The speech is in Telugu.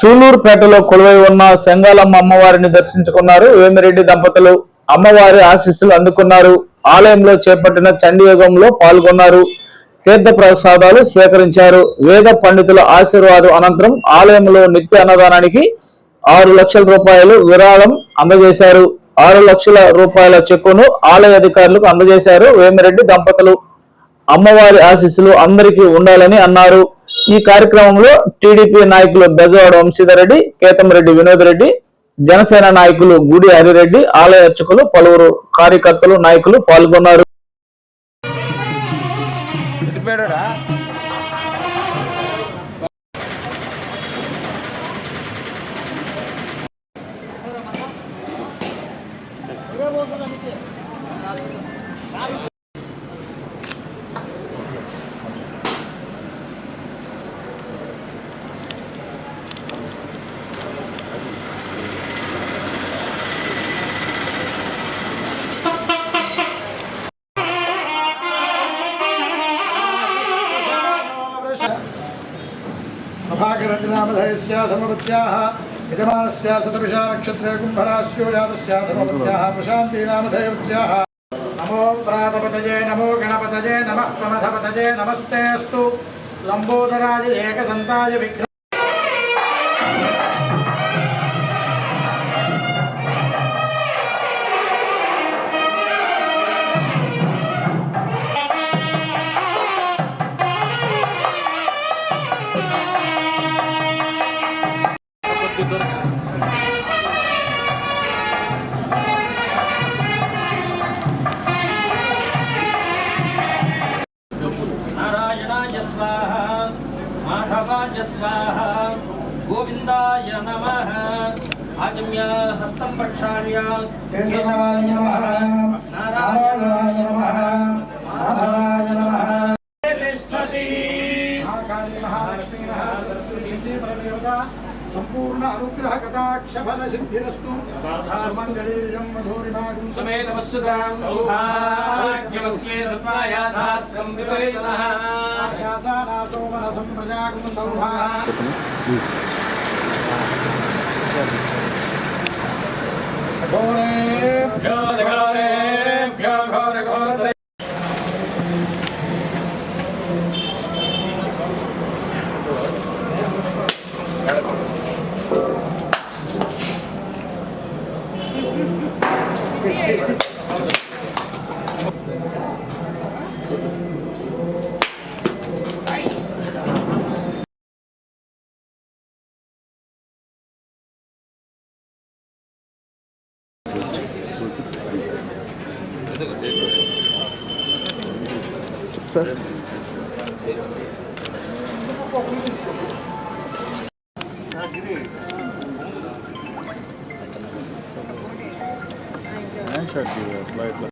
సూలూరుపేటలో కొలువై ఉన్న సెంగాలమ్మ అమ్మవారిని దర్శించుకున్నారు. వేమిరెడ్డి దంపతులు అమ్మవారి ఆశీస్సులు అందుకున్నారు. ఆలయంలో చేపట్టిన చండీయోగంలో పాల్గొన్నారు. తీర్థ ప్రసాదాలు స్వీకరించారు. వేద పండితుల ఆశీర్వాదం అనంతరం ఆలయంలో నిత్య అన్నదానానికి ఆరు లక్షల రూపాయలు విరాళం అందజేశారు. ఆరు లక్షల రూపాయల చెక్కును ఆలయ అధికారులకు అందజేశారు. వేమిరెడ్డి దంపతులు అమ్మవారి ఆశీస్సులు అందరికీ ఉండాలని అన్నారు. ఈ కార్యక్రమంలో టీడీపీ నాయకులు బెజవాడ వంశీధర్ రెడ్డి కేతంరెడ్డి వినోద్ రెడ్డి జనసేన నాయకులు గుడి హరిరెడ్డి ఆలయ అర్చకులు పలువురు కార్యకర్తలు నాయకులు పాల్గొన్నారు. प्रभाकरनामधयस्य धर्मवत्याः यजमानस्य शतभिषा नक्षत्रे कुम्भरास्यो यातस्य धर्मवत्याः प्रशान्तीनामधयवत्याः नमो प्रातपतये नमो गणपतये नमः प्रमथपतये नमस्ते अस्तु लम्बोदराय एकदन्ताय विघ्न माधवाय स्वाहा गोविन्दाय नमः। आजम्या हस्तं प्रक्षाल्य केशवाय नमः। नारायणाय नमः। माधवाय नमः। महाकाली महालक्ष्मी सरस्वती परमेवता సంపూర్ణ అనుగ్రహ కటాక్ష ఫల సిద్ధిరస్తు మంగళీయం మధురినాగం సమే నమస్సుతాం సౌభాగ్యమస్మే రత్నాయాధాస్యం విపరీతనః ఆశాసానా Somana సంప్రజాగం ఘోరే 자. Hij zegt die uh, blijft